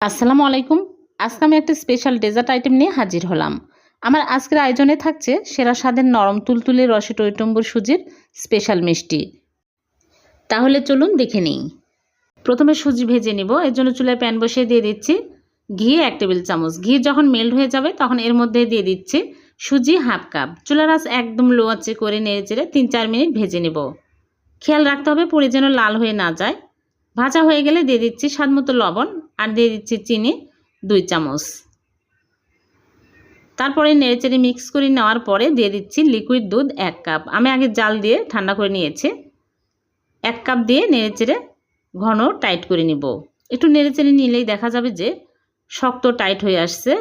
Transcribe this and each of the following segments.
আসসালামু আলাইকুম। আজকে আমি একটা স্পেশাল ডেজার্ট আইটেম নিয়ে হাজির হলাম। আমার আজকের আয়োজনে থাকছে সেরা স্বাদের নরম তুলতুলে রসে টইটম্বুর সুজির স্পেশাল মিষ্টি। তাহলে চলুন দেখে নিই। প্রথমে সুজি ভেজে নিব। এর জন্য চুলায় প্যান বসিয়ে দিয়ে দিচ্ছি ঘি এক টেবিল চামচ। ঘি যখন মেল্ট হয়ে যাবে তখন এর মধ্যে দিয়ে দিচ্ছি সুজি হাফ কাপ। চুলার আঁচ একদম লো আঁচে করে নেড়ে চেড়ে তিন চার মিনিট ভেজে নেব। খেয়াল রাখতে হবে পুরি যেন লাল হয়ে না যায়। ভাজা হয়ে গেলে দিয়ে দিচ্ছি স্বাদ মতো লবণ আর দিয়ে দিচ্ছি চিনি দুই চামচ। তারপরে নেড়েচেড়ে মিক্স করে নেওয়ার পরে দিয়ে দিচ্ছি লিকুইড দুধ এক কাপ। আমি আগে জাল দিয়ে ঠান্ডা করে নিয়েছি। এক কাপ দিয়ে নেড়েচেড়ে ঘন টাইট করে নিব। একটু নেড়েচেড়ে নিলেই দেখা যাবে যে শক্ত টাইট হয়ে আসছে।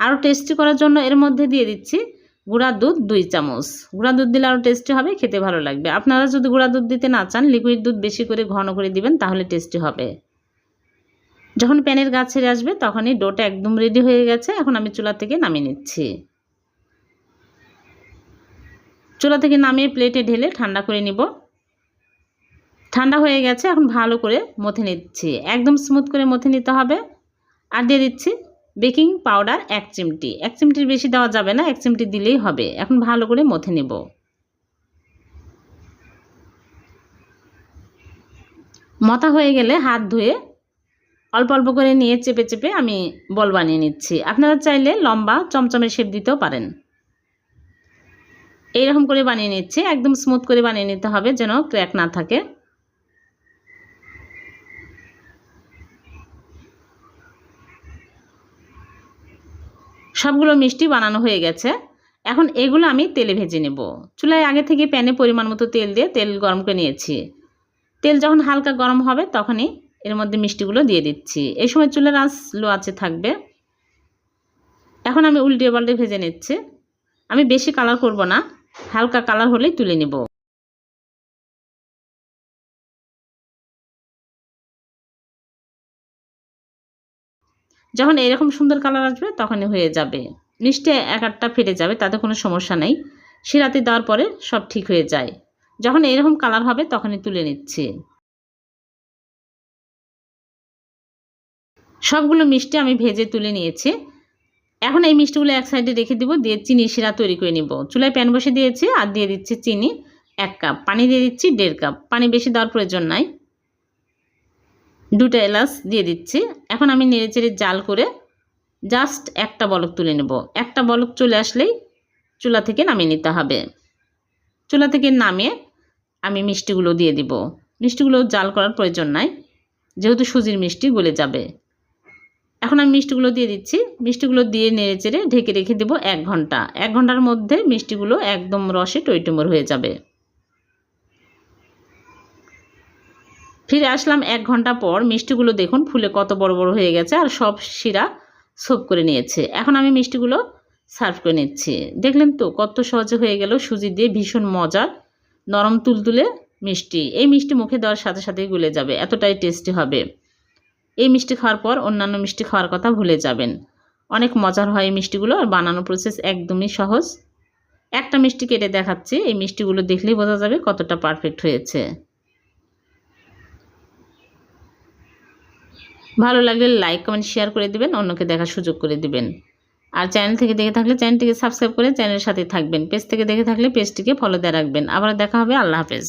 আরও টেস্টি করার জন্য এর মধ্যে দিয়ে দিচ্ছি গুঁড়া দুধ দুই চামচ। গুঁড়া দুধ দিলে আরও টেস্টি হবে, খেতে ভালো লাগবে। আপনারা যদি গুঁড়া দুধ দিতে না চান লিকুইড দুধ বেশি করে ঘন করে দিবেন, তাহলে টেস্টি হবে। যখন প্যানের গাছ ছেড়ে আসবে, তখনই ডোটা একদম রেডি হয়ে গেছে। এখন আমি চুলা থেকে নামিয়ে নিচ্ছি। চুলা থেকে নামিয়ে প্লেটে ঢেলে ঠান্ডা করে নিব। ঠান্ডা হয়ে গেছে, এখন ভালো করে মথে নিচ্ছি। একদম স্মুথ করে মথে নিতে হবে। আর দিয়ে দিচ্ছি বেকিং পাউডার এক চিমটি। এক চিমটির বেশি দেওয়া যাবে না, এক চিমটি দিলেই হবে। এখন ভালো করে মথে নেব। মথা হয়ে গেলে হাত ধুয়ে অল্প অল্প করে নিয়ে চেপে চেপে আমি বল বানিয়ে নিচ্ছি। আপনারা চাইলে লম্বা চমচমের শেপ দিতেও পারেন। এইরকম করে বানিয়ে নিচ্ছি। একদম স্মুথ করে বানিয়ে নিতে হবে যেন ক্র্যাক না থাকে। সবগুলো মিষ্টি বানানো হয়ে গেছে। এখন এগুলো আমি তেলে ভেজে নেব। চুলায় আগে থেকে প্যানে পরিমাণ মতো তেল দিয়ে তেল গরম করে নিয়েছি। তেল যখন হালকা গরম হবে তখনই এর মধ্যে মিষ্টিগুলো দিয়ে দিচ্ছি। এই সময় চুলের আঁচ লো আছে থাকবে। এখন আমি উল্টে পাল্টে ভেজে নিচ্ছি। আমি বেশি কালার করব না। হালকা কালার হলেই তুলে নেব। যখন এরকম সুন্দর কালার আসবে তখনই হয়ে যাবে। মিষ্টি এক আটটা ফেটে যাবে, তাতে কোনো সমস্যা নেই। শিরাতে দেওয়ার পরে সব ঠিক হয়ে যায়। যখন এরকম কালার হবে তখনই তুলে নিচ্ছি। সবগুলো মিষ্টি আমি ভেজে তুলে নিয়েছি। এখন এই মিষ্টিগুলো এক সাইডে রেখে দিব, দিয়ে চিনি, শিরা তৈরি করে নিব। চুলায় প্যান বসে দিয়েছি আর দিয়ে দিচ্ছি চিনি এক কাপ পানি দিয়ে দিচ্ছি দেড় কাপ পানি বেশি দেওয়ার প্রয়োজন নাই। দুটো এলাচ দিয়ে দিচ্ছি। এখন আমি নেড়েচেড়ে জাল করে জাস্ট একটা বলক তুলে নেব। একটা বলক চলে আসলেই চুলা থেকে নামিয়ে নিতে হবে। চুলা থেকে নামিয়ে আমি মিষ্টিগুলো দিয়ে দিব। মিষ্টিগুলো জাল করার প্রয়োজন নাই, যেহেতু সুজির মিষ্টি গলে যাবে। এখন আমি মিষ্টিগুলো দিয়ে দিচ্ছি। মিষ্টিগুলো দিয়ে নেড়ে চেড়ে ঢেকে রেখে দেবো এক ঘণ্টা। এক ঘণ্টার মধ্যে মিষ্টিগুলো একদম রসে টইটুমর হয়ে যাবে। ফিরে আসলাম এক ঘণ্টা পর। মিষ্টিগুলো দেখুন, ফুলে কত বড় বড় হয়ে গেছে আর সব শিরা সোপ করে নিয়েছে। এখন আমি মিষ্টিগুলো সার্ভ করে নিচ্ছি। দেখলেন তো, কত সহজে হয়ে গেল সুজি দিয়ে ভীষণ মজার নরম তুলতুলে মিষ্টি। এই মিষ্টি মুখে দেওয়ার সাথে সাথেই গুলে যাবে, এতটাই টেস্টি হবে। এই মিষ্টি খাওয়ার পর অন্যান্য মিষ্টি খাওয়ার কথা ভুলে যাবেন। অনেক মজার হয় এই মিষ্টিগুলো আর বানানো প্রসেস একদমই সহজ। একটা মিষ্টি কেটে দেখাচ্ছি, এই মিষ্টিগুলো দেখলেই বোঝা যাবে কতটা পারফেক্ট হয়েছে। ভালো লাগলে লাইক কমেন্ট শেয়ার করে দিবেন, অন্যকে দেখার সুযোগ করে দেবেন। আর চ্যানেল থেকে দেখে থাকলে চ্যানেলটিকে সাবস্ক্রাইব করে চ্যানেলের সাথে থাকবেন। পেজ থেকে দেখে থাকলে পেজটিকে ফলো দিয়ে রাখবেন। আবার দেখা হবে। আল্লাহ হাফেজ।